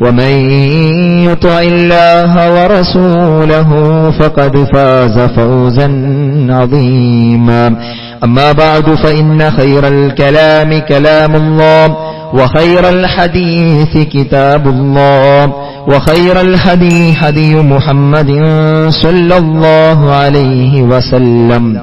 ومن يطع الله ورسوله فقد فاز فوزا عظيما. أما بعد فإن خير الكلام كلام الله وخير الحديث كتاب الله وخير الهدي هدي محمد صلى الله عليه وسلم.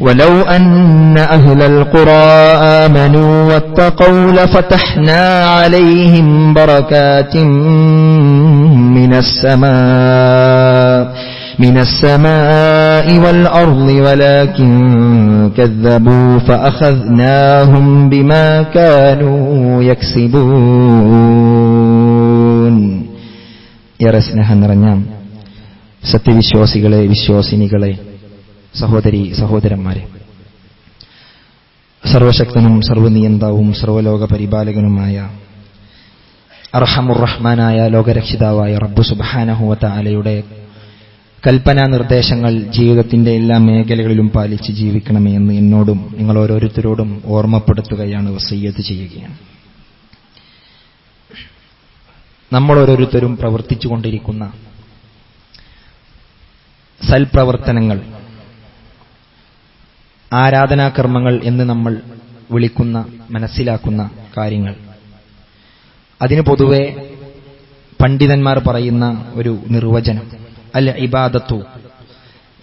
ولو أن أهل القرى آمنوا واتقوا لفتحنا عليهم بركات من السماء من السماء والأرض ولكن كذبوا فأخذناهم بما كانوا يكسبون ഏറെ സ്നേഹം നിറഞ്ഞ സത്യവിശ്വാസികളെ വിശ്വാസിനികളെ സഹോദരി സഹോദരന്മാരെ. സർവശക്തനും സർവനിയന്താവും സർവലോക പരിപാലകനുമായ അർഹമുറഹ്മാനായ ലോകരക്ഷിതാവായ റബ്ബു സുബാനഹുവത്ത അലയുടെ കൽപ്പനാ നിർദ്ദേശങ്ങൾ ജീവിതത്തിന്റെ എല്ലാ മേഖലകളിലും പാലിച്ച് ജീവിക്കണമേ എന്ന് എന്നോടും നിങ്ങൾ ഓരോരുത്തരോടും ഓർമ്മപ്പെടുത്തുകയാണ് വസയ്യത്ത് ചെയ്യുകയാണ്. നമ്മൾ ഓരോരുത്തരും പ്രവർത്തിച്ചുകൊണ്ടിരിക്കുന്ന സൽപ്രവർത്തനങ്ങൾ ആരാധനാകർമ്മങ്ങൾ എന്ന് നമ്മൾ വിളിക്കുന്ന മനസ്സിലാക്കുന്ന കാര്യങ്ങൾ. അതിന് പൊതുവെ പണ്ഡിതന്മാർ പറയുന്ന ഒരു നിർവചനം. അല്ല ഇബാദത്തു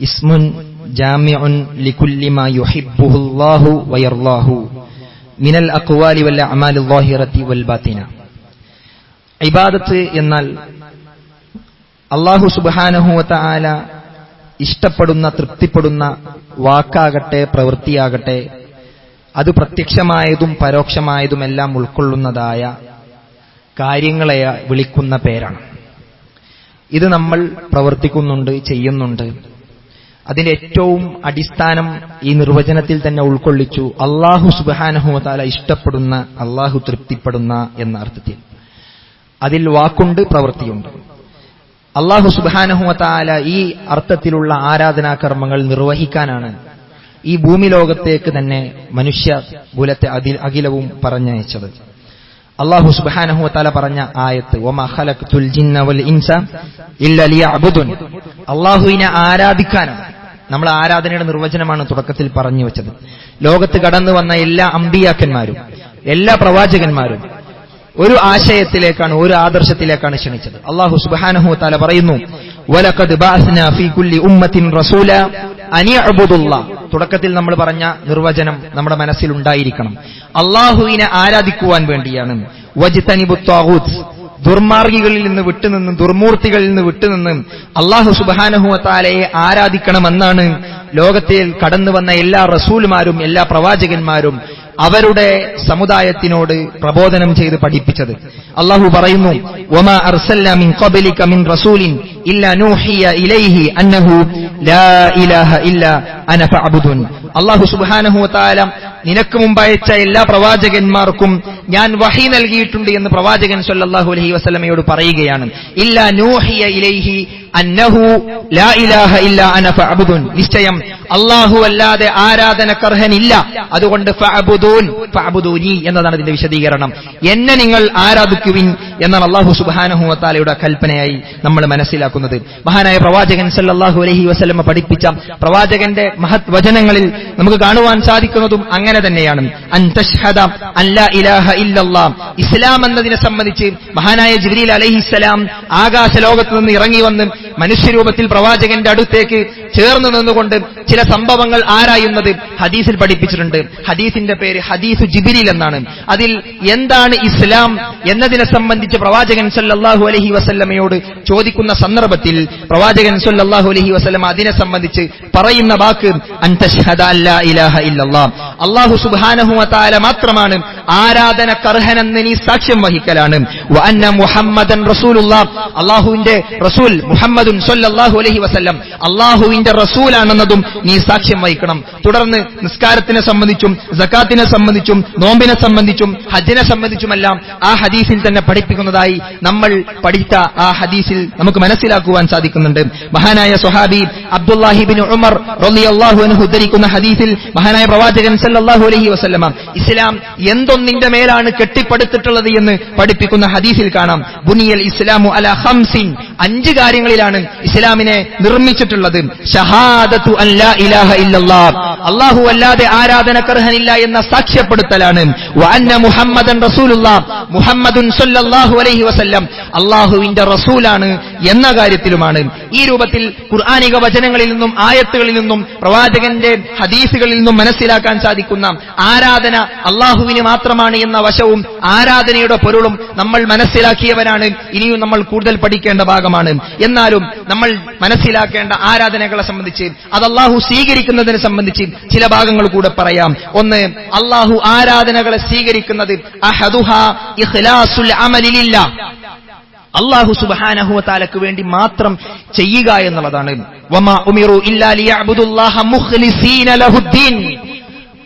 ഇസ്മുൻ ജാമിഉൻ ലികുല്ലി യുഹിബ്ബുഹുല്ലാഹു വയർല്ലാഹു മിനൽ അഖ്വാലി വൽ വൽ ബാത്തിന. ഇബാദത്ത് എന്നാൽ അള്ളാഹു സുബ്ഹാനഹു വതആല ഇഷ്ടപ്പെടുന്ന തൃപ്തിപ്പെടുന്ന വാക്കാകട്ടെ പ്രവൃത്തിയാകട്ടെ അത് പ്രത്യക്ഷമായതും പരോക്ഷമായതുമെല്ലാം ഉൾക്കൊള്ളുന്നതായ കാര്യങ്ങളെ വിളിക്കുന്ന പേരാണ്. ഇത് നമ്മൾ പ്രവർത്തിക്കുന്നുണ്ട് ചെയ്യുന്നുണ്ട്. അതിന്റെ ഏറ്റവും അടിസ്ഥാനം ഈ നിർവചനത്തിൽ തന്നെ ഉൾക്കൊള്ളിച്ചു അള്ളാഹു സുബാനഹുമതാല ഇഷ്ടപ്പെടുന്ന അള്ളാഹു തൃപ്തിപ്പെടുന്ന എന്ന അർത്ഥത്തിൽ അതിൽ വാക്കുണ്ട് പ്രവൃത്തിയുണ്ട്. അള്ളാഹു സുബാനഹുമത്തായ ഈ അർത്ഥത്തിലുള്ള ആരാധനാകർമ്മങ്ങൾ നിർവഹിക്കാനാണ് ഈ ഭൂമി ലോകത്തേക്ക് തന്നെ മനുഷ്യ കുലത്തെ അതി അഖിലവും പറഞ്ഞയച്ചത്. അള്ളാഹു സുബാനഹുമത്താല പറഞ്ഞ ആയത്ത് അള്ളാഹുവിനെ ആരാധിക്കാനാണ് നമ്മൾ ആരാധനയുടെ നിർവചനമാണ് തുടക്കത്തിൽ പറഞ്ഞു വെച്ചത്. ലോകത്ത് കടന്നു വന്ന എല്ലാ അമ്പിയാക്കന്മാരും എല്ലാ പ്രവാചകന്മാരും ഒരു ആശയത്തിലേക്കാണ് ഒരു ആദർശത്തിലേക്കാണ് ക്ഷണിച്ചത്. അള്ളാഹു സുബാനഹു താല പറയുന്നു തുടക്കത്തിൽ നമ്മൾ പറഞ്ഞ നിർവചനം നമ്മുടെ മനസ്സിൽ ഉണ്ടായിരിക്കണം. അള്ളാഹുവിനെ ആരാധിക്കുവാൻ വേണ്ടിയാണ്. ദുർമാർഗികളിൽ നിന്ന് വിട്ടുനിന്ന് ദുർമൂർത്തികളിൽ നിന്ന് വിട്ടുനിന്ന് അള്ളാഹു സുബാനഹുവത്താലയെ ആരാധിക്കണമെന്നാണ് ലോകത്തിൽ കടന്നു വന്ന എല്ലാ റസൂലുമാരും എല്ലാ പ്രവാചകന്മാരും അവരുടെ സമുദായത്തിനോട് പ്രബോധനം ചെയ്ത് പഠിപ്പിച്ചത്. അള്ളാഹു പറയുന്നു മിൻ റസൂലിൻ നൂഹിയ ഇലൈഹി അന്നഹു ലാ ഇലാഹ ഇല്ല അനഫ അള്ളാഹു സുബാനഹു വതആല നിനക്ക് മുമ്പയച്ച എല്ലാ പ്രവാചകന്മാർക്കും ഞാൻ വഹി നൽകിയിട്ടുണ്ട് എന്ന് പ്രവാചകൻ സല്ലാഹു അലഹി വസ്ലമയോട് പറയുകയാണ്. ഇല്ല നൂഹിയ ഇലൈഹി അന്നഹു ലാ ഇലാഹ ഇല്ല അന ഫഅബ്ദുൻ. നിശ്ചയം അള്ളാഹു അല്ലാതെ ആരാധനക്കർഹനില്ല. അതുകൊണ്ട് എന്നതാണ് ഇതിന്റെ വിശദീകരണം. എന്നെ നിങ്ങൾ ആരാധിക്കുവിൻ എന്നാണ് അള്ളാഹു സുബ്ഹാനഹു വതആലയുടെ കൽപ്പനയായി നമ്മൾ മനസ്സിലാക്കുന്നത്. മഹാനായ പ്രവാചകൻ സല്ലാഹു അലഹി വസ്ലമ പഠിപ്പിച്ച പ്രവാചകന്റെ മഹത് വചനങ്ങളിൽ നമുക്ക് കാണുവാൻ സാധിക്കുന്നതും അങ്ങനെ തന്നെയാണ്. ഇലാഹ ഇല്ലല്ലാഹ്. ഇസ്ലാം എന്നതിനെ സംബന്ധിച്ച് മഹാനായ ജിബ്രീൽ അലൈഹിസ്സലാം ആകാശ ലോകത്ത് നിന്ന് ഇറങ്ങി വന്ന് മനുഷ്യരൂപത്തിൽ പ്രവാചകന്റെ അടുത്തേക്ക് ചേർന്ന് നിന്നുകൊണ്ട് ചില സംഭവങ്ങൾ ആരായുന്നത് ഹദീസിൽ പഠിപ്പിച്ചിട്ടുണ്ട്. ഹദീസിന്റെ പേര് ഹദീസ് ജിബിരിൽ എന്നാണ്. അതിൽ എന്താണ് ഇസ്ലാം എന്നതിനെ സംബന്ധിച്ച് പ്രവാചകൻ സല്ലാഹു അലഹി വസല്ലമയോട് ചോദിക്കുന്ന സന്ദർഭത്തിൽ പ്രവാചകൻ സല്ലാഹു അലഹി വസല്ലമ അതിനെ സംബന്ധിച്ച് പറയുന്ന വാക്ക് അള്ളാഹു സുബാനഹു താല മാത്രമാണ് മാത്രമാണ് ആരാധനക്കർഹനെന്ന് നീ സാക്ഷ്യം വഹിക്കലാണ്. അള്ളാഹുവിന്റെ മുഹമ്മദൻ റസൂലുള്ള അല്ലാഹുവിന്റെ റസൂൽ മുഹമ്മദുൻ സൊല്ലാഹു അലഹി വസ്ല്ലം. അള്ളാഹുവിന്റെ റസൂലാണെന്നതും നീ സാക്ഷ്യം വഹിക്കണം. തുടർന്ന് നിസ്കാരത്തിനെ സംബന്ധിച്ചും ജക്കാത്തിനെ സംബന്ധിച്ചും നോമ്പിനെ സംബന്ധിച്ചും ഹജ്ജിനെ സംബന്ധിച്ചുമെല്ലാം ആ ഹദീസിൽ തന്നെ പഠിപ്പിക്കുന്നതായി നമ്മൾ പഠിച്ച ആ ഹദീസിൽ നമുക്ക് മനസ്സിലാക്കുവാൻ സാധിക്കുന്നുണ്ട്. മഹാനായ സ്വഹാബി അബ്ദുല്ലാഹിബിൻ ഉമർ റളിയല്ലാഹു അൻഹു ഉദ്ധരിക്കുന്ന ഹദീസിൽ മഹാനായ പ്രവാചകൻ സല്ലാഹു അലഹി വസ്ല്ലമ ഇസ്ലാം എന്തൊന്നിന്റെ മേലാണ് കെട്ടിപ്പടുത്തിട്ടുള്ളത് എന്ന് പഠിപ്പിക്കുന്ന ഹദീസിൽ കാണാം. ബുനിയൽ ഇസ്ലാമു അല ഹംസിൻ അഞ്ച് കാര്യങ്ങളിലാണ് ഇസ്ലാമിനെ നിർമ്മിച്ചിട്ടുള്ളത്. ഷഹാദത്തു ഇലാഹ അല്ലാഹു അല്ലാതെ ആരാധനക്കർഹനില്ല എന്ന സാക്ഷ്യപ്പെടുത്തലാണ്. മുഹമ്മദൻ റസൂലുള്ള മുഹമ്മദുൻ അലൈഹി വസല്ലം. അല്ലാഹുവിന്റെ റസൂലാണ് എന്ന കാര്യത്തിലുമാണ്. ഈ രൂപത്തിൽ ഖുർആാനിക വചനങ്ങളിൽ നിന്നും ആയത്തുകളിൽ നിന്നും പ്രവാചകന്റെ ഹദീസുകളിൽ നിന്നും മനസ്സിലാക്കാൻ സാധിക്കുന്ന ആരാധന അള്ളാഹുവിന് മാത്രമാണ് എന്ന വശവും ആരാധനയുടെ പൊരുളും നമ്മൾ മനസ്സിലാക്കിയവരാണ്. ഇനിയും നമ്മൾ കൂടുതൽ പഠിക്കേണ്ട ഭാഗമാണ്. എന്നാലും നമ്മൾ മനസ്സിലാക്കേണ്ട ആരാധനകളെ സംബന്ധിച്ച് അത് അള്ളാഹു സ്വീകരിക്കുന്നതിനെ സംബന്ധിച്ച് ചില ഭാഗങ്ങൾ കൂടെ പറയാം. ഒന്ന് അള്ളാഹു ആരാധനകളെ സ്വീകരിക്കുന്നത് അള്ളാഹു സുബാനഹുവത്താലക്ക് വേണ്ടി മാത്രം ചെയ്യുക എന്നുള്ളതാണ്.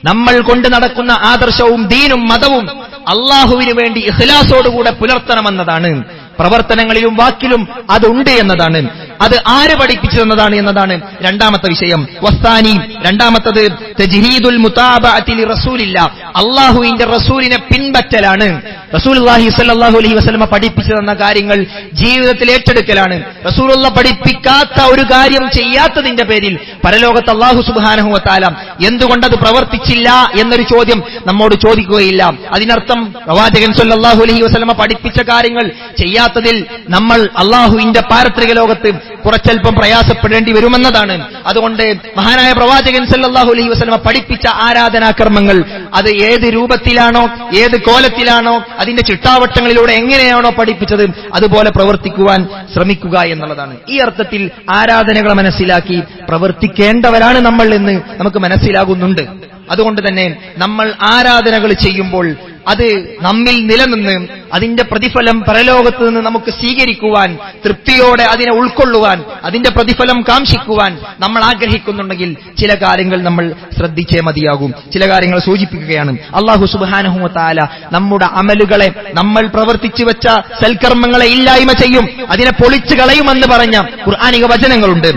നമ്മൾ കൊണ്ട് നടക്കുന്ന ആദർശവും ദീനും മതവും അള്ളാഹുവിന് വേണ്ടി ഇഹ്ലാസോടുകൂടെ പുലർത്തണമെന്നതാണ്. പ്രവർത്തനങ്ങളിലും വാക്കിലും അതുണ്ട് എന്നതാണ്. അത് ആര് പഠിപ്പിച്ചു തന്നതാണ് എന്നതാണ് രണ്ടാമത്തെ വിഷയം. വസ്താനി രണ്ടാമത്തത് തജ്ഹീദുൽ മുതാബഅത്തിൽ റസൂലില്ല അള്ളാഹുവിന്റെ റസൂലിനെ പിൻപറ്റലാണ്. റസൂലുള്ളാഹി സ്വല്ലല്ലാഹു അലൈഹി വസ്ലമ പഠിപ്പിച്ചു തന്ന കാര്യങ്ങൾ ജീവിതത്തിൽ ഏറ്റെടുക്കലാണ്. റസൂലുള്ള പഠിപ്പിക്കാത്ത ഒരു കാര്യം ചെയ്യാത്തതിന്റെ പേരിൽ പരലോകത്ത് അള്ളാഹു സുബ്ഹാനഹു വതആല എന്തുകൊണ്ടത് പ്രവർത്തിച്ചില്ല എന്നൊരു ചോദ്യം നമ്മോട് ചോദിക്കുകയില്ല. അതിനർത്ഥം പ്രവാചകൻ സല്ലാഹു അലൈഹി വസ്ലമ പഠിപ്പിച്ച കാര്യങ്ങൾ ചെയ്യാത്തതിൽ നമ്മൾ അള്ളാഹുവിന്റെ പാരത്രിക ലോകത്ത് കുറച്ചൽപ്പം പ്രയാസപ്പെടേണ്ടി വരുമെന്നതാണ്. അതുകൊണ്ട് മഹാനായ പ്രവാചകൻ സല്ലാഹു അലൈഹി വസ്ലമ പഠിപ്പിച്ച ആരാധനാകർമ്മങ്ങൾ അത് ഏത് രൂപത്തിലാണോ ഏത് കോലത്തിലാണോ അതിന്റെ ചിട്ടാവട്ടങ്ങളിലൂടെ എങ്ങനെയാണോ പഠിപ്പിച്ചത് അതുപോലെ പ്രവർത്തിക്കുവാൻ ശ്രമിക്കുക എന്നുള്ളതാണ്. ഈ അർത്ഥത്തിൽ ആരാധനകൾ മനസ്സിലാക്കി പ്രവർത്തിക്കേണ്ടവരാണ് നമ്മൾ എന്ന് നമുക്ക് മനസ്സിലാകുന്നുണ്ട്. അതുകൊണ്ട് തന്നെ നമ്മൾ ആരാധനകൾ ചെയ്യുമ്പോൾ അത് നമ്മിൽ നിലനിന്ന് അതിന്റെ പ്രതിഫലം പരലോകത്ത് നിന്ന് നമുക്ക് സ്വീകരിക്കുവാൻ തൃപ്തിയോടെ അതിനെ ഉൾക്കൊള്ളുവാൻ അതിന്റെ പ്രതിഫലം കാംക്ഷിക്കുവാൻ നമ്മൾ ആഗ്രഹിക്കുന്നുണ്ടെങ്കിൽ ചില കാര്യങ്ങൾ നമ്മൾ ശ്രദ്ധിച്ചേ മതിയാകും. ചില കാര്യങ്ങൾ സൂചിപ്പിക്കുകയാണ്. അള്ളാഹു സുബാനഹുമത്താല നമ്മുടെ അമലുകളെ നമ്മൾ പ്രവർത്തിച്ചു വെച്ച സൽക്കർമ്മങ്ങളെ ഇല്ലായ്മ ചെയ്യും. അതിനെ പൊളിച്ചു കളയുമെന്ന് പറഞ്ഞ ഖുർആാനിക വചനങ്ങളുണ്ട്.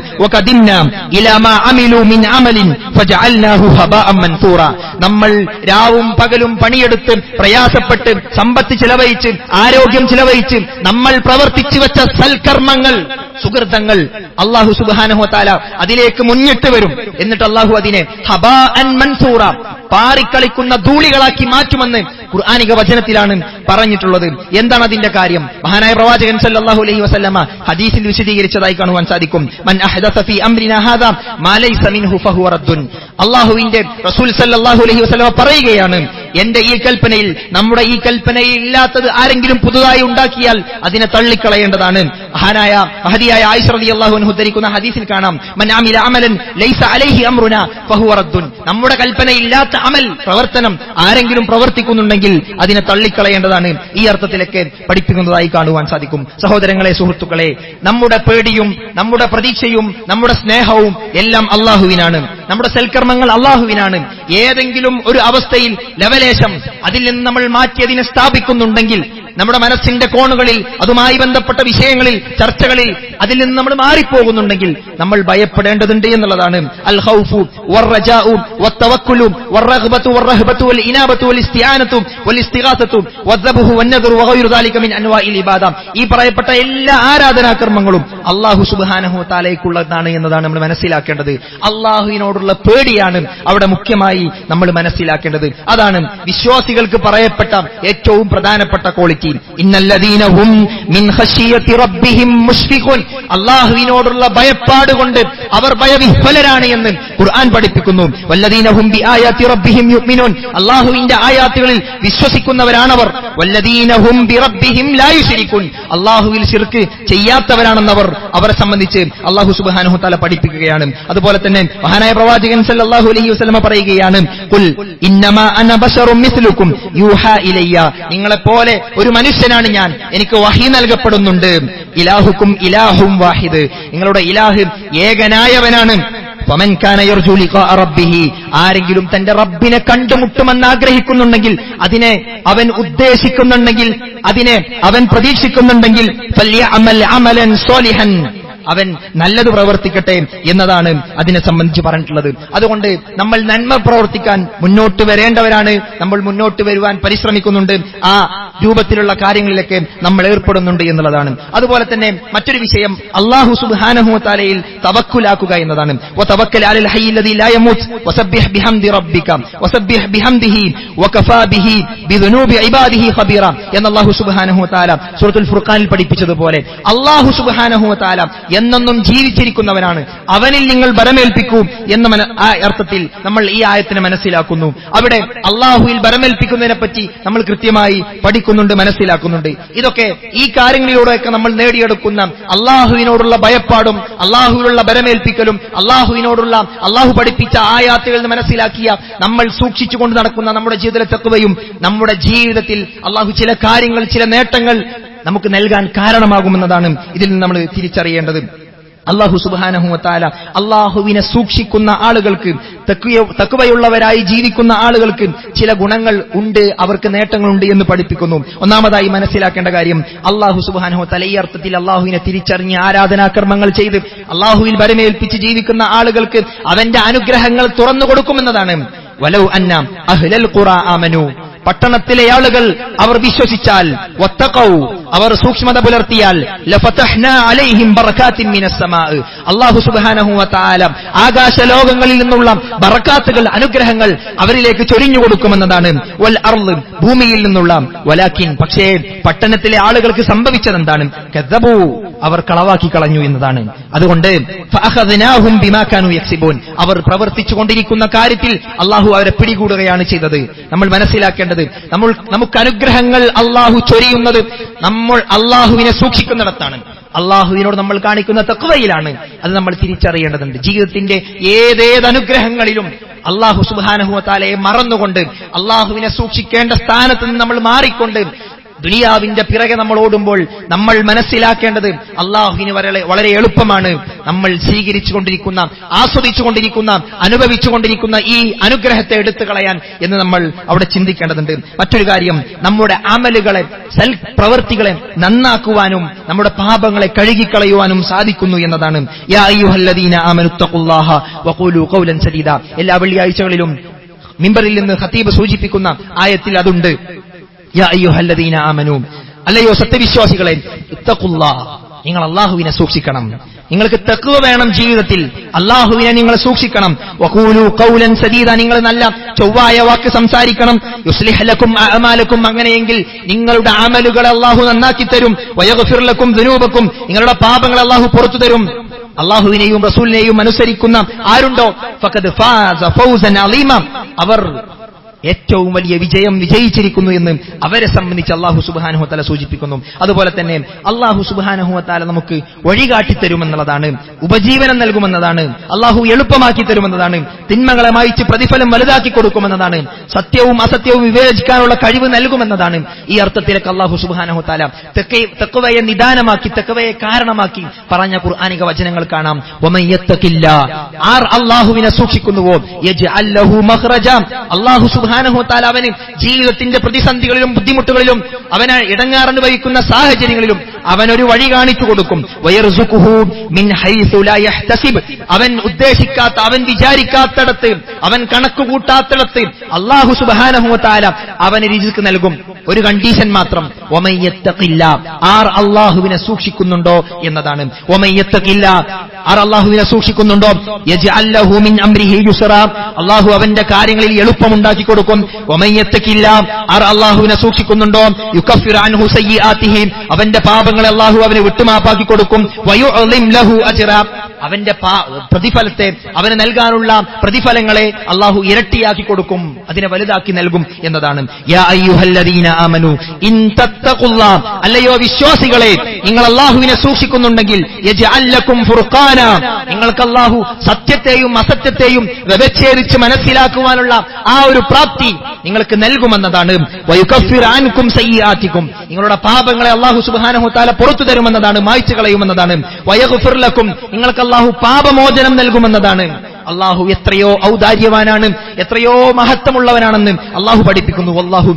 നമ്മൾ രാവും പകലും പണിയെടുത്ത് പ്രയാസപ്പെട്ട് സമ്പത്ത് ചിലവഴിച്ച് ആരോഗ്യം ചിലവഴിച്ച് നമ്മൾ പ്രവർത്തിച്ചു വെച്ച സൽക്കർമ്മങ്ങൾ സുഹൃത്തങ്ങൾ അള്ളാഹു സുബാനഹോത്താല അതിലേക്ക് മുന്നിട്ട് വരും. എന്നിട്ട് അള്ളാഹു അതിനെ ഹബാ അൻ മൻസൂറ പാറിക്കളിക്കുന്ന ധൂളികളാക്കി മാറ്റുമെന്ന് ഖുർആാനിക വചനത്തിലാണ് പറഞ്ഞിട്ടുള്ളത്. എന്താണ് അതിന്റെ കാര്യം? മഹാനായ പ്രവാചകൻ സല്ലാഹു അലൈഹി വസല്ലമ ഹദീസിൽ വിശദീകരിച്ചതായി കാണുവാൻ സാധിക്കും. മൻ ഫീ മിൻഹു ഫഹുവ റദ്ദുൻ. അള്ളാഹുവിന്റെ റസൂൽ സല്ലാഹു അലൈഹി വസല്ലമ പറയുകയാണ് എന്റെ ഈ കൽപ്പനയിൽ നമ്മുടെ ഈ കൽപ്പനയിൽ ഇല്ലാത്തത് ആരെങ്കിലും പുതുതായി ഉണ്ടാക്കിയാൽ അതിനെ തള്ളിക്കളയേണ്ടതാണ്. മഹാനായ മഹതിയായ ആയിഷ റളിയല്ലാഹു അൻഹു ധരിക്കുന്ന ഹദീസിൽ കാണാം. മൻ അമില അമലൻ ലൈസ അലൈഹി അംറുന ഫഹുവ റദ്ദുൻ. നമ്മുടെ കൽപ്പനയില്ലാത്ത അമൽ പ്രവർത്തനം ആരെങ്കിലും പ്രവർത്തിക്കുന്നുണ്ടെങ്കിൽ അതിനെ തള്ളിക്കളയേണ്ടതാണ്. ഈ അർത്ഥത്തിലൊക്കെ പഠിപ്പിക്കുന്നതായി കാണുവാൻ സാധിക്കും. സഹോദരങ്ങളെ സുഹൃത്തുക്കളെ നമ്മുടെ പേടിയും നമ്മുടെ പ്രതീക്ഷയും നമ്മുടെ സ്നേഹവും എല്ലാം അള്ളാഹുവിനാണ് നമ്മുടെ സൽക്കർമ്മങ്ങൾ അള്ളാഹുവിനാണ് ഏതെങ്കിലും ഒരു അവസ്ഥയിൽ ലവലേശം അതിൽ നിന്ന് നമ്മൾ മാറ്റിയതിനെ സ്ഥാപിക്കുന്നുണ്ടെങ്കിൽ നമ്മുടെ മനസ്സിന്റെ കോണുകളിൽ അതുമായി ബന്ധപ്പെട്ട വിഷയങ്ങളിൽ ചർച്ചകളിൽ അതിൽ നിന്ന് നമ്മൾ മാറിപ്പോകുന്നുണ്ടെങ്കിൽ നമ്മൾ ഭയപ്പെടേണ്ടതുണ്ട് എന്നുള്ളതാണ്. അൽ ഹൗഫു ഈ പറയപ്പെട്ട എല്ലാ ആരാധനാക്രമങ്ങളും അള്ളാഹു സുബ്ഹാനഹു താലേക്കുള്ളതാണ് എന്നതാണ് നമ്മൾ മനസ്സിലാക്കേണ്ടത്. അള്ളാഹുവിനോടുള്ള പേടിയാണ് അവിടെ മുഖ്യമായി നമ്മൾ മനസ്സിലാക്കേണ്ടത്. അതാണ് വിശ്വാസികൾക്ക് പറയപ്പെട്ട ഏറ്റവും പ്രധാനപ്പെട്ട ക്വാളിറ്റി അള്ളാഹുവിനോടുള്ള ഭയപ്പാട് കൊണ്ട് അവർ ഭയവിഹ്വലരാണ് എന്ന് ഖുർആൻ പഠിപ്പിക്കുന്നു. വല്ലദീനഹും അള്ളാഹുവിന്റെ ആയാത്തുകളിൽ വിശ്വസിക്കുന്നവരാണവർ. വല്ലദീനഹും അള്ളാഹുവിൽ ശിർക്ക് ചെയ്യാത്തവരാണെന്നവർ അവരെ സംബന്ധിച്ച് അള്ളാഹു സുബ്ഹാനഹു തആല പഠിപ്പിക്കുകയാണ്. അതുപോലെ തന്നെ മഹാനായ പ്രവാചകൻ സല്ലല്ലാഹു അലൈഹി വസല്ലമ പറയുകയാണ് ഖുൽ ഇന്നമാ അന ബശറും മിസ്ലുക്കും. യൂഹാ ഇലയ്യ. നിങ്ങളെപ്പോലെ ഒരു മനുഷ്യനാണ് ഞാൻ. എനിക്ക് വഹി നൽകപ്പെടുന്നുണ്ട്. ഇലാഹുക്കും ഇലാഹും വാഹിദ്. നിങ്ങളുടെ ഇലാഹ് ഏകനായവനാണ്. ആരെങ്കിലും തന്റെ റബ്ബിനെ കണ്ടുമുട്ടുമെന്ന് ആഗ്രഹിക്കുന്നുണ്ടെങ്കിൽ അതിനെ അവൻ ഉദ്ദേശിക്കുന്നുണ്ടെങ്കിൽ അതിനെ അവൻ പ്രതീക്ഷിക്കുന്നുണ്ടെങ്കിൽ അവൻ നല്ലത് പ്രവർത്തിക്കട്ടെ എന്നതാണ് അതിനെ സംബന്ധിച്ച് പറഞ്ഞിട്ടുള്ളത്. അതുകൊണ്ട് നമ്മൾ നന്മ പ്രവർത്തിക്കാൻ മുന്നോട്ട് വരേണ്ടവരാണ്. നമ്മൾ മുന്നോട്ട് വരുവാൻ പരിശ്രമിക്കുന്നുണ്ട്. ആ രൂപത്തിലുള്ള കാര്യങ്ങളിലൊക്കെ നമ്മൾ ഏർപ്പെടുന്നുണ്ട് എന്നുള്ളതാണ്. അതുപോലെ തന്നെ മറ്റൊരു വിഷയം അള്ളാഹു സുബ്ഹാനഹു താലയിൽ തവക്കുലാക്കുക എന്നതാണ്. വതവക്കൽ സുബാനഹുത്താല സുഹൃത്തുൽ ഫുർഖാനിൽ പഠിപ്പിച്ചതുപോലെ. അള്ളാഹു സുബ്ഹാനഹു താല എന്നെന്നും ജീവിച്ചിരിക്കുന്നവനാണ്. അവനിൽ നിങ്ങൾ ബരമേൽപ്പിക്കൂ എന്ന അർത്ഥത്തിൽ നമ്മൾ ഈ ആയത്തിനെ മനസ്സിലാക്കുന്നു. അവിടെ അള്ളാഹുവിൽ ബരമേൽപ്പിക്കുന്നതിനെ പറ്റി നമ്മൾ കൃത്യമായി പഠിക്കുന്നുണ്ട് മനസ്സിലാക്കുന്നുണ്ട്. ഇതൊക്കെ ഈ കാര്യങ്ങളിലൂടെയൊക്കെ നമ്മൾ നേടിയെടുക്കുന്ന അള്ളാഹുവിനോടുള്ള ഭയപ്പാടും അള്ളാഹുവിനുള്ള ബരമേൽപ്പിക്കലും അള്ളാഹുവിനോടുള്ള അള്ളാഹു പഠിപ്പിച്ച ആയാത്തുകൾ മനസ്സിലാക്കിയ നമ്മൾ സൂക്ഷിച്ചുകൊണ്ട് നടക്കുന്ന നമ്മുടെ ജീവിതത്തെ തക്കവയും നമ്മുടെ ജീവിതത്തിൽ അള്ളാഹു ചില കാര്യങ്ങൾ ചില നേട്ടങ്ങൾ നമുക്ക് നൽകാൻ കാരണമാകുമെന്നതാണ് ഇതിൽ നിന്ന് നമ്മൾ തിരിച്ചറിയേണ്ടത്. അള്ളാഹു സുബാനഹുമത്താല അള്ളാഹുവിനെ സൂക്ഷിക്കുന്ന ആളുകൾക്ക് തക്കുവയുള്ളവരായി ജീവിക്കുന്ന ആളുകൾക്ക് ചില ഗുണങ്ങൾ ഉണ്ട് അവർക്ക് നേട്ടങ്ങളുണ്ട് എന്ന് പഠിപ്പിക്കുന്നു. ഒന്നാമതായി മനസ്സിലാക്കേണ്ട കാര്യം അള്ളാഹു സുബാനഹുവത്താല ഈ അർത്ഥത്തിൽ അള്ളാഹുവിനെ തിരിച്ചറിഞ്ഞ് ആരാധനാക്രമങ്ങൾ ചെയ്ത് അള്ളാഹുവിൽ വരമേൽപ്പിച്ച് ജീവിക്കുന്ന ആളുകൾക്ക് അവന്റെ അനുഗ്രഹങ്ങൾ തുറന്നു കൊടുക്കുമെന്നതാണ്. വലവ് അന്ന അഹ്ലൽ ഖുറ ആമനു. പട്ടണത്തിലെ ആളുകൾ അവർ വിശ്വസിച്ചാൽ വത്തഖൗ അവർ സൂക്ഷ്മത പുലർത്തിയാൽ ആകാശ ലോകങ്ങളിൽ നിന്നുള്ള ബറക്കാത്തുകൾ അനുഗ്രഹങ്ങൾ അവരിലേക്ക് ചൊരിഞ്ഞു കൊടുക്കുമെന്നതാണ്. വൽ അർൾ ഭൂമിയിൽ നിന്നുള്ള. വലാക്കിൻ പക്ഷേ പട്ടണത്തിലെ ആളുകൾക്ക് സംഭവിച്ചതെന്താണ്? കദ്ദബൂ അവർ കളവാക്കി കളഞ്ഞു എന്നതാണ്. അതുകൊണ്ട് അവർ പ്രവർത്തിച്ചു കൊണ്ടിരിക്കുന്ന കാര്യത്തിൽ അള്ളാഹു അവരെ പിടികൂടുകയാണ് ചെയ്തത്. നമ്മൾ മനസ്സിലാക്കേണ്ടത് നമ്മൾ നമുക്ക് അനുഗ്രഹങ്ങൾ അള്ളാഹു ചൊരിയുന്നത് നമ്മൾ അള്ളാഹുവിനെ സൂക്ഷിക്കുന്നിടത്താണ്. അള്ളാഹുവിനോട് നമ്മൾ കാണിക്കുന്ന തക്വയിലാണ്. അത് നമ്മൾ തിരിച്ചറിയേണ്ടതുണ്ട്. ജീവിതത്തിന്റെ ഏതേത് അനുഗ്രഹങ്ങളിലും അള്ളാഹു സുബാനഹുവത്താലയെ മറന്നുകൊണ്ട് അള്ളാഹുവിനെ സൂക്ഷിക്കേണ്ട സ്ഥാനത്ത് നിന്ന് നമ്മൾ മാറിക്കൊണ്ട് ദുനിയാവിന്റെ പിറകെ നമ്മൾ ഓടുമ്പോൾ നമ്മൾ മനസ്സിലാക്കേണ്ടത് അള്ളാഹുവിന് വളരെ എളുപ്പമാണ്. നമ്മൾ സ്വീകരിച്ചുകൊണ്ടിരിക്കുന്ന ആസ്വദിച്ചുകൊണ്ടിരിക്കുന്ന അനുഭവിച്ചുകൊണ്ടിരിക്കുന്ന ഈ അനുഗ്രഹത്തെ എടുത്തു കളയാൻ എന്ന് നമ്മൾ അവിടെ ചിന്തിക്കേണ്ടതുണ്ട്. മറ്റൊരു കാര്യം നമ്മുടെ അമലുകളെ സൽ പ്രവൃത്തികളെ നന്നാക്കുവാനും നമ്മുടെ പാപങ്ങളെ കഴുകിക്കളയുവാനും സാധിക്കുന്നു എന്നതാണ്. എല്ലാ വെള്ളിയാഴ്ചകളിലും മിമ്പറിൽ നിന്ന് ഖത്തീബ് സൂചിപ്പിക്കുന്ന ആയത്തിൽ അതുണ്ട്. അല്ലയോ സത്യവിശ്വാസികളെ നിങ്ങൾ അള്ളാഹുവിനെ സൂക്ഷിക്കണം. നിങ്ങൾക്ക് തെക്കുവ വേണം ജീവിതത്തിൽ അള്ളാഹുവിനെ നിങ്ങൾ സൂക്ഷിക്കണം. വഖൂലു ഖൗലൻ സദീദ നിങ്ങൾ നല്ല ചൊവ്വായ വാക്ക് സംസാരിക്കണം. യുസ്ലിഹലക്കും അമാലക്കും അങ്ങനെയെങ്കിൽ നിങ്ങളുടെ അമലുകളെ അള്ളാഹു നന്നാക്കി തരും. വയഗഫിർലക്കും ദുനൂപക്കും നിങ്ങളുടെ പാപങ്ങൾ അള്ളാഹു പുറത്തു തരും. അള്ളാഹുവിനെയും റസൂലിനെയും അനുസരിക്കുന്ന ആരുണ്ടോ? ഫഖദ് ഫാസ ഫൗസൻ അവർ ഏറ്റവും വലിയ വിജയം വിജയിച്ചിരിക്കുന്നു എന്ന് അവരെ സംബന്ധിച്ച് അള്ളാഹു സുബാനുഹത്തല സൂചിപ്പിക്കുന്നു. അതുപോലെ തന്നെ അള്ളാഹു സുബാനുഹത്താല നമുക്ക് വഴികാട്ടി തരുമെന്നുള്ളതാണ് ഉപജീവനം നൽകുമെന്നതാണ് അള്ളാഹു എളുപ്പമാക്കി തരുമെന്നതാണ് തിന്മകളെ മായിച്ച് പ്രതിഫലം വലുതാക്കി കൊടുക്കുമെന്നതാണ് സത്യവും അസത്യവും വിവേചിക്കാനുള്ള കഴിവ് നൽകുമെന്നതാണ്. ഈ അർത്ഥത്തിലേക്ക് അള്ളാഹു സുബാനുഹത്താല തെക്കവയെ നിദാനമാക്കി തെക്കവയെ കാരണമാക്കി പറഞ്ഞ ഖുർആാനിക വചനങ്ങൾ കാണാം. ഒമയ്യത്തക്കില്ല ആർ അള്ളാഹുവിനെ സൂക്ഷിക്കുന്നുവോ? അള്ളാഹു സുബാൻ സുബാനഹുത്താൽ അവന് ജീവിതത്തിന്റെ പ്രതിസന്ധികളിലും ബുദ്ധിമുട്ടുകളിലും അവന് ഇടങ്ങാറന്ന് വഹിക്കുന്ന സാഹചര്യങ്ങളിലും അവനൊരു വഴി കാണിച്ചു കൊടുക്കും. മിൻ അവൻ ഉദ്ദേശിക്കാത്ത അവൻ വിചാരിക്കാത്തടത്ത് അവൻ കണക്ക് കൂട്ടാത്തിടത്ത് അള്ളാഹു സുബാനഹുത്താല അവന് രിജിക്ക് നൽകും. ഒരു കണ്ടീഷൻ മാത്രം. ഒമയ്യത്തക്കില്ല ആർ അള്ളാഹുവിനെ സൂക്ഷിക്കുന്നുണ്ടോ എന്നതാണ്. ഒമയ്യത്തക്കില്ല ആർ അള്ളാഹുവിനെ സൂക്ഷിക്കുന്നുണ്ടോ? യജ് മിൻ അംരിഹി യുസ്റ. അള്ളാഹു അവന്റെ കാര്യങ്ങളിൽ എളുപ്പമുണ്ടാക്കി കൊടുക്കും. ഒമയ്യത്തക്കില്ല ആർ അള്ളാഹുവിനെ സൂക്ഷിക്കുന്നുണ്ടോ? യുക്കഫിറാൻ അൻഹു സയ്യിആതിഹി അവന്റെ പാപങ്ങളെ അള്ളാഹു അവന് വിട്ടുമാപ്പാക്കി കൊടുക്കും. വയുഅളിം ലഹു അജിറ. അവന്റെ പ്രതിഫലത്തെ അവന് നൽകാനുള്ള പ്രതിഫലങ്ങളെ അള്ളാഹു ഇരട്ടിയാക്കി കൊടുക്കും. അതിനെ വലുതാക്കി നൽകും എന്നതാണ്. യാ അയ്യുഹല്ലദീന ഇൻ അല്ലയോ വിശ്വാസികളെ നിങ്ങൾ അള്ളാഹുവിനെ സൂക്ഷിക്കുന്നുണ്ടെങ്കിൽ ഫുർഖാന. നിങ്ങൾക്ക് അള്ളാഹു സത്യത്തെയും അസത്യത്തെയും വ്യവച്ഛേദിച്ച് മനസ്സിലാക്കുവാനുള്ള ആ ഒരു പ്രാപ്തി നിങ്ങൾക്ക് നൽകുമെന്നതാണ്. വയുക്കഫിർ ആൻകും സയ്യാത്തിക്കും നിങ്ങളുടെ പാപങ്ങളെ അള്ളാഹു സുബ്ഹാനഹു താല പുറത്തു തരുമെന്നതാണ് മായ്ച്ചു കളയുമെന്നതാണ്. വയഹുഫിർലക്കും നിങ്ങൾക്ക് അള്ളാഹു പാപമോചനം നൽകുമെന്നതാണ്. അള്ളാഹു എത്രയോ ഔദാര്യവാനാണ് എത്രയോ മഹത്വമുള്ളവനാണെന്ന് അള്ളാഹു പഠിപ്പിക്കുന്നു. അള്ളാഹു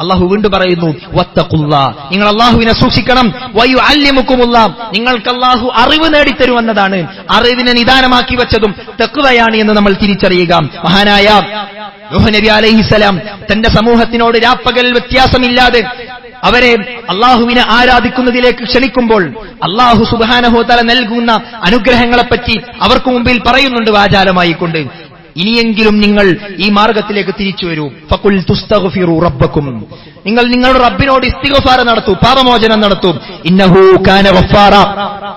അള്ളാഹു വീണ്ടും പറയുന്നു വത്തക്കുള്ള നിങ്ങൾ അള്ളാഹുവിനെ സൂക്ഷിക്കണം. വയു അല്യമുക്കുമുള്ള നിങ്ങൾക്ക് അള്ളാഹു അറിവ് നേടിത്തരുമെന്നതാണ് അറിവിനെ നിദാനമാക്കി വെച്ചതും തെക്കുവയാണ് എന്ന് നമ്മൾ തിരിച്ചറിയുക. മഹാനായ നബി അലൈഹിസലാം തന്റെ സമൂഹത്തിനോട് രാപ്പകൽ വ്യത്യാസമില്ലാതെ അവരെ അള്ളാഹുവിനെ ആരാധിക്കുന്നതിലേക്ക് ക്ഷണിക്കുമ്പോൾ അള്ളാഹു സുബാനഹോതല നൽകുന്ന അനുഗ്രഹങ്ങളെപ്പറ്റി അവർക്ക് മുമ്പിൽ പറയുന്നുണ്ട് വാചാലമായിക്കൊണ്ട്. ഇനിയെങ്കിലും നിങ്ങൾ ഈ മാർഗത്തിലേക്ക് തിരിച്ചു വരൂ. ഫക്കുൽ തുസ്തഗ്ഫിറു റബ്ബക്കും. നിങ്ങൾ നിങ്ങളുടെ റബ്ബിനോട് ഇസ്തികഫാര നടത്തൂ പാപമോചനം നടത്തൂ. ഇന്നഹു കാന ഗഫാറ.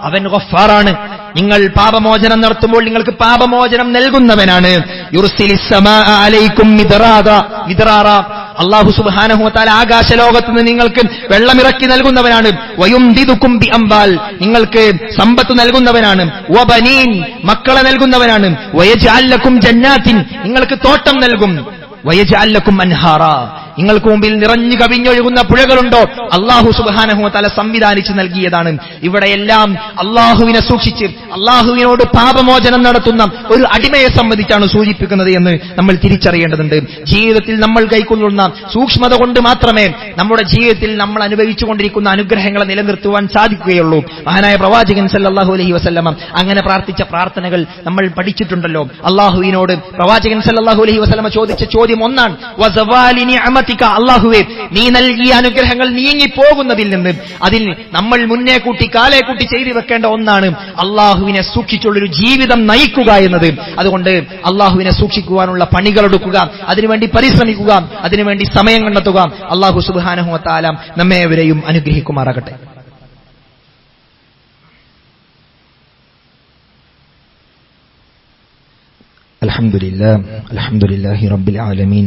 അവൻ ഗഫാറാണ്. നിങ്ങൾ പാപമോചനം നടത്തുമ്പോൾ നിങ്ങൾക്ക് പാപമോചനം നൽകുന്നവനാണ്. യുർസിലിസ് സമാഅ അലൈക്കും മിദ്റാറ. അള്ളാഹു സുബ്ഹാനഹു വതആല ആകാശലോകത്ത് നിന്ന് നിങ്ങൾക്ക് വെള്ളമിറക്കി നൽകുന്നവനാണ്. വയുംദിദുക്കും ബി അംബാൽ നിങ്ങൾക്ക് സമ്പത്ത് നൽകുന്നവനാണ്. വബനീൻ മക്കളെ നൽകുന്നവനാണ്. വയജഅല്ലക്കും ജന്നാത്തിൻ. നിങ്ങൾക്ക് തോട്ടം നൽകും. വയജഅല്ലക്കും അൻഹാറ. നിങ്ങൾക്ക് മുമ്പിൽ നിറഞ്ഞു കവിഞ്ഞൊഴുകുന്ന പുഴകളുണ്ടോ? അള്ളാഹു സുബാനഹു തല സംവിധാനിച്ചു നൽകിയതാണ്. ഇവിടെയെല്ലാം അള്ളാഹുവിനെ സൂക്ഷിച്ച് അള്ളാഹുവിനോട് പാപമോചനം നടത്തുന്ന ഒരു അടിമയെ സംബന്ധിച്ചാണ് സൂചിപ്പിക്കുന്നത് എന്ന് നമ്മൾ തിരിച്ചറിയേണ്ടതുണ്ട്. ജീവിതത്തിൽ നമ്മൾ കൈക്കൊള്ളുന്ന സൂക്ഷ്മത കൊണ്ട് മാത്രമേ നമ്മുടെ ജീവിതത്തിൽ നമ്മൾ അനുഭവിച്ചുകൊണ്ടിരിക്കുന്ന അനുഗ്രഹങ്ങളെ നിലനിർത്തുവാൻ സാധിക്കുകയുള്ളൂ. മഹാനായ പ്രവാചകൻ സല്ലാഹു അലഹി വസ്ലമ അങ്ങനെ പ്രാർത്ഥിച്ച പ്രാർത്ഥനകൾ നമ്മൾ പഠിച്ചിട്ടുണ്ടല്ലോ. അള്ളാഹുവിനോട് പ്രവാചകൻ സല്ലാഹു അലഹി വസ്ലമ ചോദിച്ച ചോദ്യം ഒന്നാണ് വസവാലി നിഅമതിക അള്ളാഹുവേ നീ നൽകിയ അനുഗ്രഹങ്ങൾ നീങ്ങിപ്പോകുന്നതിൽ നിന്ന് അതിൽ നമ്മൾ മുന്നേ കൂട്ടി കാലേ കൂട്ടി ചെയ്തു വെക്കേണ്ട ഒന്നാണ് അള്ളാഹുവിനെ സൂക്ഷിച്ചുള്ളൊരു ജീവിതം നയിക്കുക എന്നത് അതുകൊണ്ട് അള്ളാഹുവിനെ സൂക്ഷിക്കുവാനുള്ള പണികളെടുക്കുക അതിനുവേണ്ടി പരിശ്രമിക്കുക അതിനുവേണ്ടി സമയം കണ്ടെത്തുക അള്ളാഹു സുബാനഹു താലാം നമ്മെ അവരെയും അനുഗ്രഹിക്കുമാറാകട്ടെ الحمد لله الحمد لله رب العالمين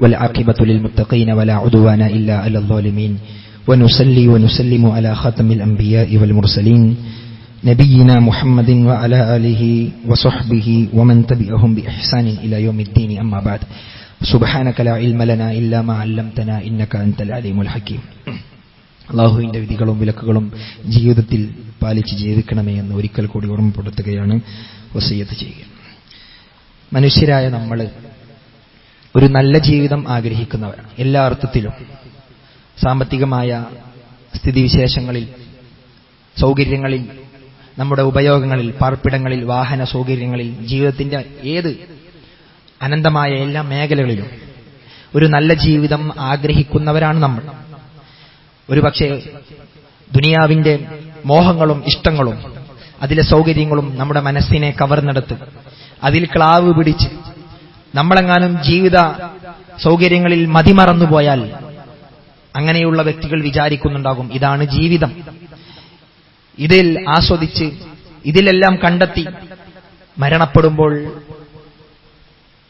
والعاقبة للمتقين ولا عدوان إلا على الظالمين ونصلي ونسلم على خاتم الأنبياء والمرسلين نبينا محمد وعلى آله وصحبه ومن تبعهم بإحسان إلى يوم الدين أما بعد سبحانك لا علم لنا إلا ما علمتنا إنك أنت العليم الحكيم അള്ളാഹുവിന്റെ വിധികളും വിലക്കുകളും ജീവിതത്തിൽ പാലിച്ച് ജീവിക്കണമേ എന്ന് ഒരിക്കൽ കൂടി ഓർമ്മപ്പെടുത്തുകയാണ് വസയ്യത്ത് ചെയ്യുക മനുഷ്യരായ നമ്മൾ ഒരു നല്ല ജീവിതം ആഗ്രഹിക്കുന്നവരാണ് എല്ലാ അർത്ഥത്തിലും. സാമ്പത്തികമായ സ്ഥിതിവിശേഷങ്ങളിൽ സൗകര്യങ്ങളിൽ നമ്മുടെ ഉപയോഗങ്ങളിൽ പാർപ്പിടങ്ങളിൽ വാഹന സൗകര്യങ്ങളിൽ ജീവിതത്തിന്റെ ഏത് അനന്തമായ എല്ലാ മേഖലകളിലും ഒരു നല്ല ജീവിതം ആഗ്രഹിക്കുന്നവരാണ് നമ്മൾ. ഒരുപക്ഷെ ദുനിയാവിന്റെ മോഹങ്ങളും ഇഷ്ടങ്ങളും അതിലെ സൗകര്യങ്ങളും നമ്മുടെ മനസ്സിനെ കവർന്നെടുത്ത് അതിൽ ക്ലാവ് പിടിച്ച് നമ്മളെങ്ങാനും ജീവിത സൗകര്യങ്ങളിൽ മതിമറന്നുപോയാൽ അങ്ങനെയുള്ള വ്യക്തികൾ വിചാരിക്കുന്നുണ്ടാകും ഇതാണ് ജീവിതം. ഇതിൽ ആസ്വദിച്ച് ഇതിലെല്ലാം കണ്ടെത്തി മരണപ്പെടുമ്പോൾ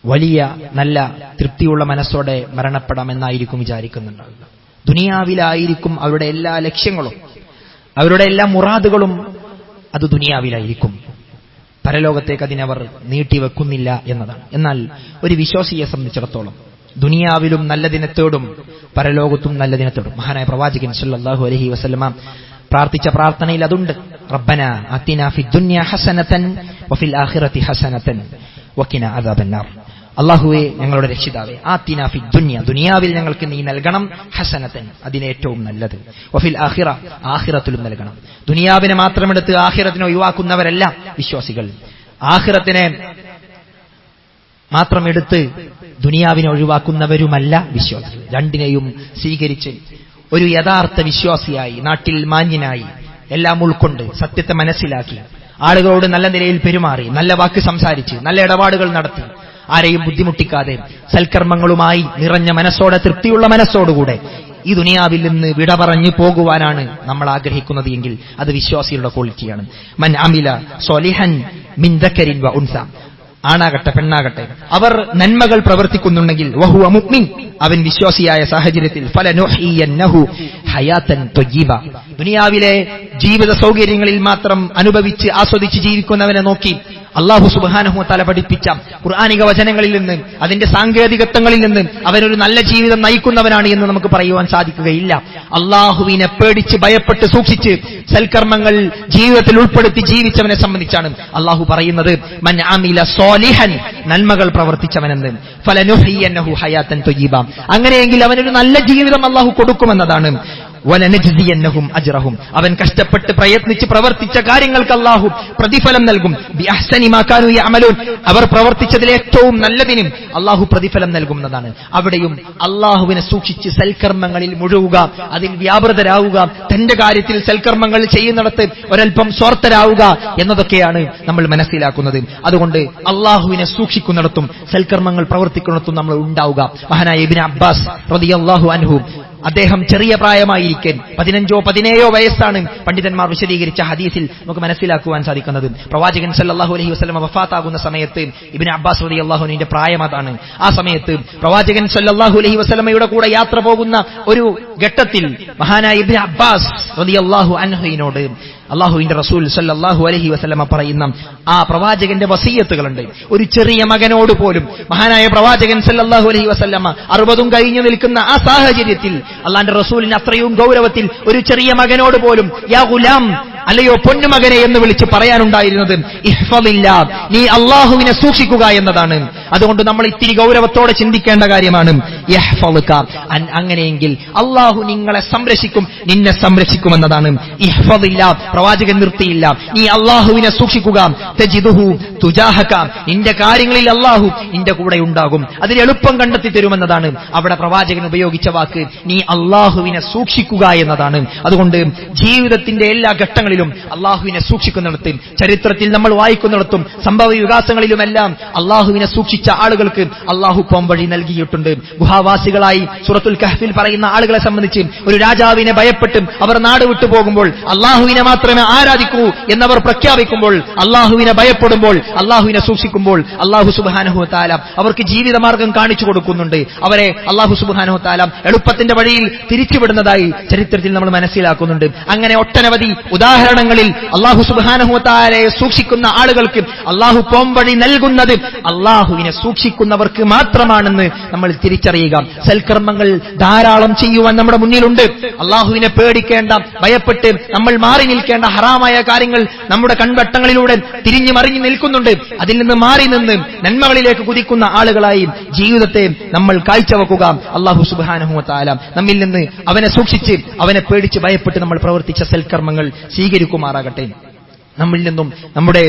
വലിയ നല്ല തൃപ്തിയുള്ള മനസ്സോടെ മരണപ്പെടാമെന്നായിരിക്കും വിചാരിക്കുന്നുണ്ടാവുക. ദുനിയാവിലായിരിക്കും അവരുടെ എല്ലാ ലക്ഷ്യങ്ങളും അവരുടെ എല്ലാ മുറാദുകളും അത് ദുനിയാവിലായിരിക്കും. പരലോകത്തേക്ക് അതിനവർ നീട്ടിവെക്കുന്നില്ല എന്നതാണ്. എന്നാൽ ഒരു വിശ്വാസിയെ സംബന്ധിച്ചിടത്തോളം ദുനിയാവിലും നല്ല ദിനത്തോടും പരലോകത്തും നല്ല ദിനത്തോടും മഹാനായ പ്രവാചകൻ സല്ലാഹു അലഹി വസ്ലമ പ്രാർത്ഥിച്ച പ്രാർത്ഥനയിൽ അതുണ്ട്. റബ്ബന അത്തിന ഫി ദുന്യ ആഖിറതി ഹസനതൻ വഖിന അദാബന്നാർ. അള്ളാഹുവെ ഞങ്ങളുടെ രക്ഷിതാവെ ആ തിനാഫി ദുനിയ ദുനിയാവിൽ ഞങ്ങൾക്ക് നീ നൽകണം ഹസനത്തൻ അതിനേറ്റവും നല്ലത്. വഫിൽ ആഹിറ ആഹിറത്തിലും നൽകണം. ദുനിയാവിനെ മാത്രമെടുത്ത് ആഹിറത്തിനെ ഒഴിവാക്കുന്നവരല്ല വിശ്വാസികൾ. ആഹിറത്തിനെ മാത്രം എടുത്ത് ദുനിയാവിനെ ഒഴിവാക്കുന്നവരുമല്ല വിശ്വാസികൾ. രണ്ടിനെയും സ്വീകരിച്ച് ഒരു യഥാർത്ഥ വിശ്വാസിയായി നാട്ടിൽ മാന്യനായി എല്ലാം ഉൾക്കൊണ്ട് സത്യത്തെ മനസ്സിലാക്കി ആളുകളോട് നല്ല നിലയിൽ പെരുമാറി നല്ല വാക്ക് സംസാരിച്ച് നല്ല ഇടപാടുകൾ നടത്തി ആരെയും ബുദ്ധിമുട്ടിക്കാതെ സൽക്കർമ്മങ്ങളുമായി നിറഞ്ഞ മനസ്സോടെ തൃപ്തിയുള്ള മനസ്സോടുകൂടെ ഈ ദുനിയാവിൽ നിന്ന് വിട പറഞ്ഞു പോകുവാനാണ് നമ്മൾ ആഗ്രഹിക്കുന്നത് എങ്കിൽ അത് വിശ്വാസികളുടെ ക്വാളിറ്റിയാണ്. മൻ അമില സൊലിഹൻ മിന്തക്കരിൻ വ ഉൻസ. ആണാകട്ടെ പെണ്ണാകട്ടെ. അവർ നന്മകൾ പ്രവർത്തിക്കുന്നുണ്ടെങ്കിൽ വഹു അമുക്മിൻ അവൻ വിശ്വാസിയായ സാഹചര്യത്തിൽ ദുനിയാവിലെ ജീവിത സൗകര്യങ്ങളിൽ മാത്രം അനുഭവിച്ച് ആസ്വദിച്ച് ജീവിക്കുന്നവനെ നോക്കി അള്ളാഹു സുബാനഹു തല പഠിപ്പിച്ച ഖുർആാനിക വചനങ്ങളിൽ നിന്ന് അതിന്റെ സാങ്കേതികത്വങ്ങളിൽ നിന്ന് അവനൊരു നല്ല ജീവിതം നയിക്കുന്നവനാണ് എന്ന് നമുക്ക് പറയുവാൻ സാധിക്കുകയില്ല. അള്ളാഹുവിനെ പേടിച്ച് ഭയപ്പെട്ട് സൂക്ഷിച്ച് സൽക്കർമ്മങ്ങൾ ജീവിതത്തിൽ ഉൾപ്പെടുത്തി ജീവിച്ചവനെ സംബന്ധിച്ചാണ് അള്ളാഹു പറയുന്നത്. മൻ ആമില സോലിഹൻ നന്മകൾ പ്രവർത്തിച്ചവനെന്ന്. ഫലനുഹയ്യന്നഹു ഹയാത്തൻ തൊയ്യീബ. അങ്ങനെയെങ്കിൽ അവനൊരു നല്ല ജീവിതം അള്ളാഹു കൊടുക്കുമെന്നതാണ്. അജ്റഹും. അവൻ കഷ്ടപ്പെട്ട് പ്രയത്നിച്ച് പ്രവർത്തിച്ച കാര്യങ്ങൾക്ക് അള്ളാഹു പ്രതിഫലം നൽകും. അവർ പ്രവർത്തിച്ചതിൽ ഏറ്റവും നല്ലതിനും അള്ളാഹു പ്രതിഫലം നൽകുന്നതാണ് അവിടെയും അള്ളാഹുവിനെ സൂക്ഷിച്ച് സൽക്കർമ്മങ്ങളിൽ മുഴുകുക അതിൽ വ്യാപൃതരാവുക തന്റെ കാര്യത്തിൽ സൽക്കർമ്മങ്ങൾ ചെയ്യുന്നിടത്ത് ഒരൽപ്പം സ്വാർത്ഥരാവുക എന്നതൊക്കെയാണ് നമ്മൾ മനസ്സിലാക്കുന്നത്. അതുകൊണ്ട് അള്ളാഹുവിനെ സൂക്ഷിക്കുന്നിടത്തും സൽക്കർമ്മങ്ങൾ പ്രവർത്തിക്കുന്നിടത്തും നമ്മൾ ഉണ്ടാവുക. മഹാനായ ഇബിൻ അബ്ബാസ് റളിയല്ലാഹു അൻഹു അദ്ദേഹം ചെറിയ പ്രായമായിരിക്കെ പതിനഞ്ചോ പതിനേഴോ വയസ്സാണ് പണ്ഡിതന്മാർ വിശദീകരിച്ച ഹദീസിൽ നമുക്ക് മനസ്സിലാക്കുവാൻ സാധിക്കുന്നത്. പ്രവാചകൻ സല്ലാഹു അലൈഹി വസല്ലം വഫാത്താകുന്ന സമയത്ത് ഇബിൻ അബ്ബാസ് റളിയല്ലാഹുവിന്റെ പ്രായം അതാണ്. ആ സമയത്ത് പ്രവാചകൻ സല്ലാഹു അലൈഹി വസ്ലമയുടെ കൂടെ യാത്ര പോകുന്ന ഒരു ഘട്ടത്തിൽ മഹാനായ ഇബിൻ അബ്ബാസ് അള്ളാഹു അൻഹുവിനോട് അള്ളാഹുവിന്റെ റസൂൽ സല്ലാഹു അലഹി വസ്ലമ പറയുന്ന ആ പ്രവാചകന്റെ വസീയത്തുകളുണ്ട്. ഒരു ചെറിയ മകനോട് പോലും മഹാനായ പ്രവാചകൻ സല്ലാഹു അലഹി വസല്ലമ അറുപതും കഴിഞ്ഞു നിൽക്കുന്ന ആ സാഹചര്യത്തിൽ അള്ളാന്റെ റസൂലിന് അത്രയും ഗൗരവത്തിൽ ഒരു ചെറിയ മകനോട് പോലും യാ ഗുലാം അല്ലയോ പൊന്നുമകനെ എന്ന് വിളിച്ച് പറയാനുണ്ടായിരുന്നത് ഇഹ്ഫമില്ല നീ അള്ളാഹുവിനെ സൂക്ഷിക്കുക എന്നതാണ്. അതുകൊണ്ട് നമ്മൾ ഇത്തിരി ഗൗരവത്തോടെ ചിന്തിക്കേണ്ട കാര്യമാണ്. അങ്ങനെയെങ്കിൽ അള്ളാഹു നിങ്ങളെ സംരക്ഷിക്കും നിന്നെ സംരക്ഷിക്കുമെന്നതാണ്. ഇഹ്ഫദില്ല പ്രവാചകൻ നിർത്തിയില്ല. നീ അള്ളാഹുവിനെ സൂക്ഷിക്കുക. നിന്റെ കാര്യങ്ങളിൽ അള്ളാഹു നിന്റെ കൂടെ ഉണ്ടാകും. അതിന് എളുപ്പം കണ്ടെത്തി തരുമെന്നതാണ്. അവിടെ പ്രവാചകൻ ഉപയോഗിച്ച വാക്ക് നീ അള്ളാഹുവിനെ സൂക്ഷിക്കുക എന്നതാണ്. അതുകൊണ്ട് ജീവിതത്തിന്റെ എല്ലാ ഘട്ടങ്ങളിലും അള്ളാഹുവിനെ സൂക്ഷിക്കുന്നിടത്ത് ചരിത്രത്തിൽ നമ്മൾ വായിക്കുന്നിടത്തും സംഭവ വികാസങ്ങളിലുമെല്ലാം അള്ളാഹുവിനെ സൂക്ഷിച്ച ആളുകൾക്ക് അള്ളാഹു പോംവഴി നൽകിയിട്ടുണ്ട്. ഗുഹാവാസികളായി സുറത്തുൽ കഹഫിൽ പറയുന്ന ആളുകളെ സംബന്ധിച്ച് ഒരു രാജാവിനെ ഭയപ്പെട്ടും അവർ നാട് വിട്ടു പോകുമ്പോൾ അള്ളാഹുവിനെ മാത്രമേ ആരാധിക്കൂ എന്നവർ പ്രഖ്യാപിക്കുമ്പോൾ അള്ളാഹുവിനെ ഭയപ്പെടുമ്പോൾ അള്ളാഹുവിനെ സൂക്ഷിക്കുമ്പോൾ അള്ളാഹു സുബാനഹു താലാം അവർക്ക് ജീവിതമാർഗം കാണിച്ചു കൊടുക്കുന്നുണ്ട്. അവരെ അള്ളാഹു സുബാനഹു താലാം എളുപ്പത്തിന്റെ വഴിയിൽ തിരിച്ചുവിടുന്നതായി ചരിത്രത്തിൽ നമ്മൾ മനസ്സിലാക്കുന്നുണ്ട്. അങ്ങനെ ഒട്ടനവധി ഉദാഹരണങ്ങളിൽ അള്ളാഹു സുബാനഹു താലയെ സൂക്ഷിക്കുന്ന ആളുകൾക്ക് അള്ളാഹു പോംവഴി നൽകുന്നത് അള്ളാഹുവിനെ സൂക്ഷിക്കുന്നവർക്ക് മാത്രമാണെന്ന് നമ്മൾ തിരിച്ചറിയുക. സൽക്കർമ്മങ്ങൾ ധാരാളം ചെയ്യുവാൻ നമ്മുടെ മുന്നിലുണ്ട്. അള്ളാഹുവിനെ പേടിക്കേണ്ട ഭയപ്പെട്ട് നമ്മൾ മാറി നിൽക്കേണ്ട ഹറാമായ കാര്യങ്ങൾ നമ്മുടെ കൺവട്ടങ്ങളിലൂടെ തിരിഞ്ഞു മറിഞ്ഞു നിൽക്കുന്നുണ്ട്. അതിൽ നിന്ന് മാറി നിന്ന് നന്മകളിലേക്ക് കുതിക്കുന്ന ആളുകളായി ജീവിതത്തെ നമ്മൾ കാഴ്ചവെക്കുക. അള്ളാഹു സുബാനുഹൂത്താല താല നമ്മിൽ നിന്ന് അവനെ സൂക്ഷിച്ച് അവനെ പേടിച്ച് ഭയപ്പെട്ട് നമ്മൾ പ്രവർത്തിച്ച സൽക്കർമ്മങ്ങൾ സ്വീകരിക്കുമാറാകട്ടെ. നമ്മിൽ നിന്നും നമ്മുടെ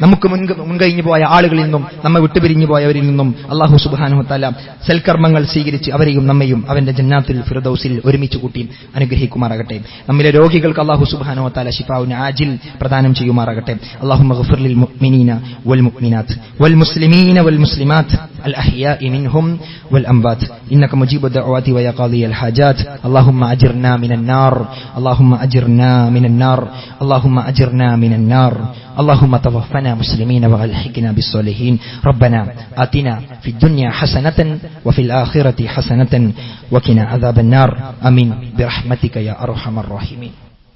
നമുക്ക് മുൻക- മുൻകഴിഞ്ഞു പോയ ആളുകളിൽ നിന്നും നമ്മെ വിട്ടുപിരിഞ്ഞു പോയവരിൽ നിന്നും അള്ളാഹു സുബാനു തല സൽക്കർമ്മങ്ങൾ സ്വീകരിച്ച് അവരെയും നമ്മയും അവന്റെ ജന്നാത്തിൽ ഫിറദൌസിൽ ഒരുമിച്ച് കൂട്ടി അനുഗ്രഹിക്കുമാറാകട്ടെ നമ്മിലെ രോഗികൾക്ക് അള്ളാഹു സുബാനു തല ഷിഫാവുന് ആജിൽ പ്രദാനം ചെയ്യുമാറാകട്ടെ അള്ളാഹു മഗ്ഫിർ ലിൽ മുഅ്മിനീന വൽ മുഅ്മിനാത്ത് വൽ മുസ്ലിമീന വൽ മുസ്ലിമാത്ത് الأحياء منهم والأنبات إنك مجيب الدعوات ويا قاضي الحاجات اللهم أجرنا من النار اللهم أجرنا من النار اللهم أجرنا من النار اللهم توفنا مسلمين وألحقنا بالصالحين. ربنا آتنا في الدنيا حسنة وفي الآخرة حسنة وقنا عذاب النار. أمين. برحمتك يا أرحم الراحمين.